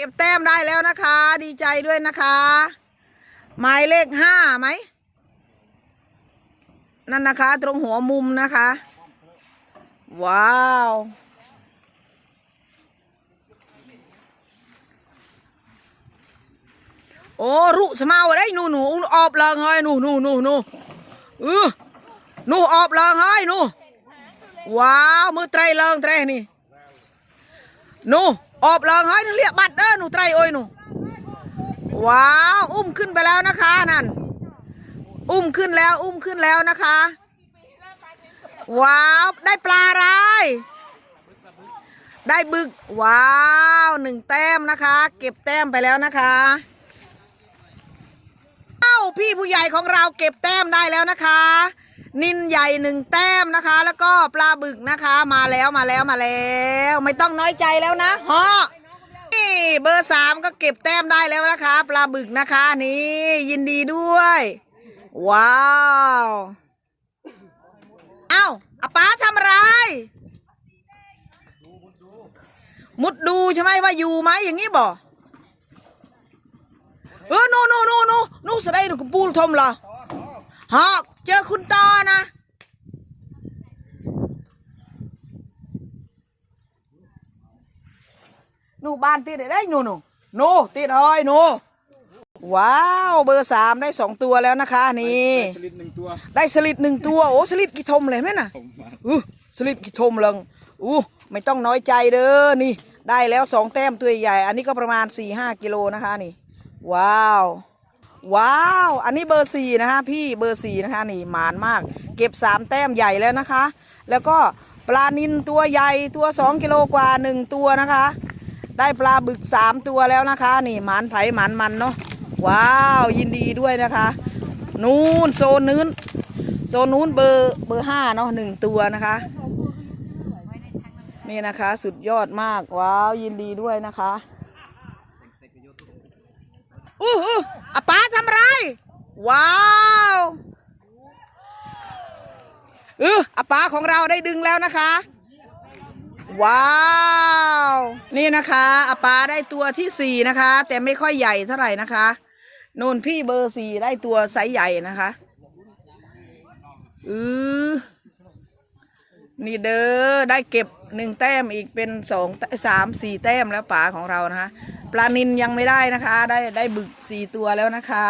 เก็บแต้มได้แล้วนะคะ ดีใจด้วยนะคะ หมายเลขห้าไหม นั่นนะคะ ตรงหัวมุมนะคะ ว้าวโอ้รุสมาเอาได้หนูหนูออบเลิงเฮ้ยหนูหนูหนูหนูเออหนูออบเลิงเฮ้ยหนูว้าวมือไตรเลิงไตรนี่หนู อบลิงเฮ้ยหนูเรียกบัตรเด้อหนูไตรโอ้ยหนูว้าวอุ้มขึ้นไปแล้วนะคะนั่น อุ้มขึ้นแล้วอุ้มขึ้นแล้วนะคะ ว้าวได้ปลาอะไรได้บึกว้าวหนึ่งแต้มนะคะ เก็บแต้มไปแล้วนะคะเอ้าพี่ผู้ใหญ่ของเราเก็บแต้มได้แล้วนะคะ นินใหญ่หนึ่งแต้มนะคะ แล้วก็ปลาบึกนะคะมาแล้วมาแล้วมาแล้ว ไม่ต้องน้อยใจแล้วนะฮะนี่เบอร์สามก็เก็บแต้มได้แล้วนะคะ ปลาบึกนะคะนี่ยินดีด้วย ว้าวเอ้าอาป้าทำอะไร มุดดูใช่ไหมว่าอยู่ไหมอย่างนี้บ่เออนู่นนู่นนู่นนู่นนู่นสได้หนูกับปูทมเหรอฮะ เจอคุณต่อนะหนูบ้านติดได้หนูหนูหนูติดเอ้ยหนูว้าวเบอร์สามได้สองตัวแล้วนะคะนี่สลิดหนึ่งตัวได้สลิดหนึ่งตัวโอ้สลิดกี่ทมเลยไหมน่ะผมมาอู้สลิดกี่ทมเลยอู้ไม่ต้องน้อยใจเด้อนี่ ได้แล้วสองแต้มตัวใหญ่ อันนี้ก็ประมาณ4ี่ห้ากิโลนะคะนี่ ว้าว ว้าว อันนี้เบอร์สี่นะคะพี่เบอร์สี่นะคะนี่หมานมาก เก็บสามแต้มใหญ่แล้วนะคะ แล้วก็ปลานินตัวใหญ่ตัวสองกิโลกว่าหนึ่งตัวนะคะ ได้ปลาบึกสามตัวแล้วนะคะ นี่หมานไผ่หมานมันเนาะว้าวยินดีด้วยนะคะ นู่นโซนนู้นโซนนู้นเบอร์เบอร์ห้าเนาะหนึ่งตัวนะคะ นี่นะคะสุดยอดมากว้าวยินดีด้วยนะคะ อู้หูอาป้าทำไร ว้าวเอออาป้าของเราได้ดึงแล้วนะคะ ว้าว นี่นะคะอาป้าได้ตัวที่สี่นะคะ แต่ไม่ค่อยใหญ่เท่าไหร่นะคะนู่นพี่เบอร์สี่ได้ตัวไซส์ใหญ่นะคะอือนี่เด้อได้เก็บหนึ่งแต้มอีกเป็นสองสามสี่แต้มแล้วป่าของเรานะคะ ปลานินยังไม่ได้นะคะ ได้ได้บึกสี่ตัวแล้วนะคะ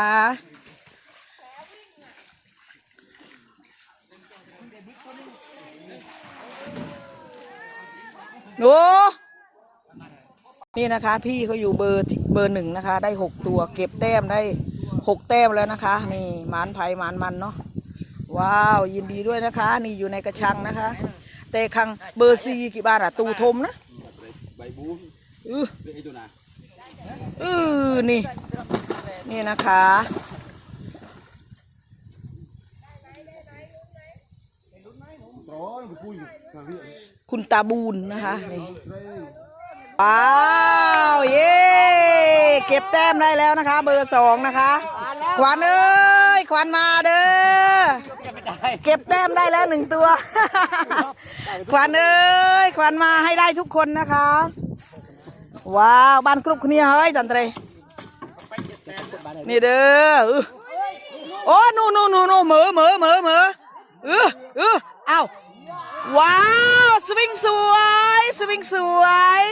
หนูนี่นะคะ พี่เขาอยู่เบอร์เบอร์หนึ่งนะคะ ได้หกตัว เก็บแต้มได้หกแต้มแล้วนะคะ นี่หมานไผ่หมานมันเนาะว้าวยินดีด้วยนะคะ นี่อยู่ในกระชังนะคะ แต่ครังเบอร์ซีกี่บาทอะตูทมนะใบบูมเออไอตัวน่ะ เออนี่ นี่นะคะ คุณตาบูนนะคะนี่ว้าวเย้เก็บแต้มได้แล้วนะคะ เบอร์สองนะคะ ขวัญเอ้ยขวัญมาเด้อเก็บแต้มได้แล้วหนึ่งตัว ขวัญเอ้ยขวัญมาให้ได้ทุกคนนะคะ ว้าวบ้านกรุบคนนี้เฮ้ยจันเตรนี่เด้ออื้อโอ้นู่นนู่นนู่นเหมือหมือหมือหมือเออเออเอ้าว้าวสวิงสวยสวิงสวย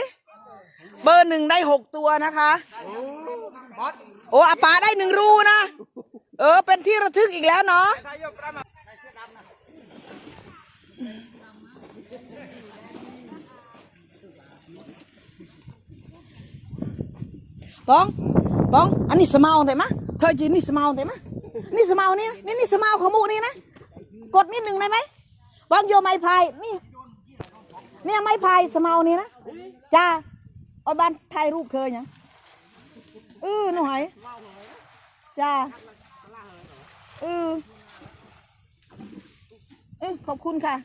เบอร์หนึ่งได้หกตัวนะคะโอ้อาปาได้หนึ่งรูนะ เออเป็นที่ระทึกอีกแล้วเนาะ บ้องบ้องอันนี้สมาเอาแต่มะเธอจีนี่สมาเอาแต่มะนี่สมาเอานี่นะนี่นี่สมาเอาของมูนี่นะกดนิดหนึ่งได้ไหมบองโยไม้พายนี่เนี่ยไม้พายสมาเอานี่นะจ้าเอาบ้านถ่ายรูปเคยยังเออหนูหอยจ้าเออเออขอบคุณค่ะ